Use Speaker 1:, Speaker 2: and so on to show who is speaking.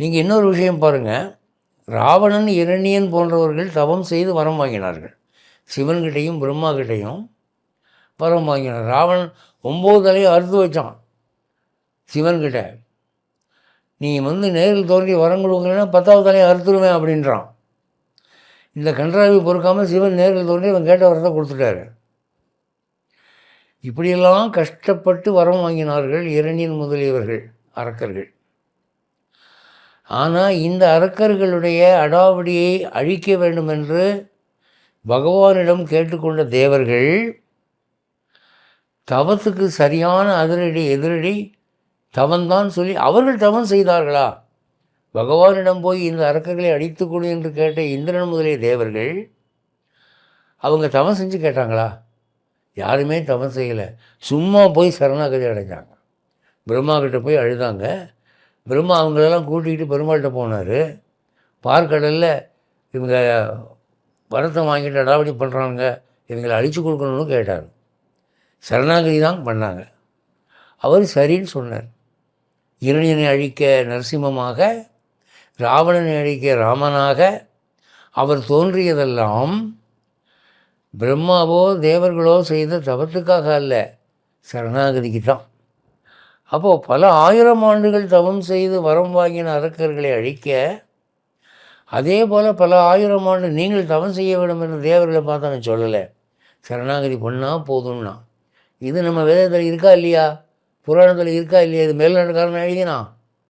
Speaker 1: நீங்கள் இன்னொரு விஷயம் பாருங்கள் ராவணன் இரணியன் போன்றவர்கள் தவம் செய்து வரம் வாங்கினார்கள். சிவன்கிட்டையும் பிரம்மா கிட்டையும் வரம் வாங்கினார். ராவணன் ஒம்பது தலையை அறுத்து வச்சான் சிவன்கிட்ட. நீ வந்து நேரில் தோன்றி வரம் கொடுக்கலன்னா பத்தாவது தலையை அறுத்துருவேன் அப்படின்றான். இந்த கன்றாவி பொறுக்காமல் சிவன் நேரில் தோன்றி அவன் கேட்ட வரத்தை கொடுத்துட்டாரு. இப்படியெல்லாம் கஷ்டப்பட்டு வரம் வாங்கினார்கள் இரணியன் முதலியவர்கள் அரக்கர்கள். ஆனால் இந்த அரக்கர்களுடைய அடாவடியை அழிக்க வேண்டும் என்று பகவானிடம் கேட்டுக்கொண்ட தேவர்கள் தவத்துக்கு சரியான அதிரடி எதிரடி தவந்தான் சொல்லி அவர்கள் தவம் செய்தார்களா? பகவானிடம் போய் இந்த அரக்கர்களை அடித்து கொடு என்று கேட்ட இந்திரன் முதலிய தேவர்கள் அவங்க தவம் செஞ்சு கேட்டாங்களா? யாருமே தவம் செய்யலை. சும்மா போய் சரணாகதி அடைஞ்சாங்க. பிரம்மா கிட்ட போய் அழுதாங்க. பிரம்மா அவங்களெல்லாம் கூட்டிகிட்டு பெருமாள்கிட்ட போனார். பார்க்கடலில் இவங்க வரத்தை வாங்கிட்டு அடாவடி பண்ணுறாங்க இவங்களை அழித்து கொடுக்கணும்னு கேட்டார். சரணாகதி தான் பண்ணாங்க. அவர் சரின்னு சொன்னார். இரணியனை அழிக்க நரசிம்மமாக ராவணனை அழிக்க ராமனாக அவர் தோன்றியதெல்லாம் பிரம்மாவோ தேவர்களோ செய்த தவத்துக்காக அல்ல. சரணாகதிக்கு தான். அப்போது பல ஆயிரம் ஆண்டுகள் தவம் செய்து வரம் வாங்கின அரக்கர்களை அழிக்க அதே போல் பல ஆயிரம் ஆண்டு நீங்கள் தவம் செய்ய வேண்டும் என்று தேவர்களை பார்த்து நான் சொல்லலை. சரணாகதி பண்ணால் போதும்னா. இது நம்ம வேதத்தில் இருக்கா இல்லையா? புராணத்தில் இருக்கா இல்லையா? இது மேல்நாட்டுக்காரன் எழுதினா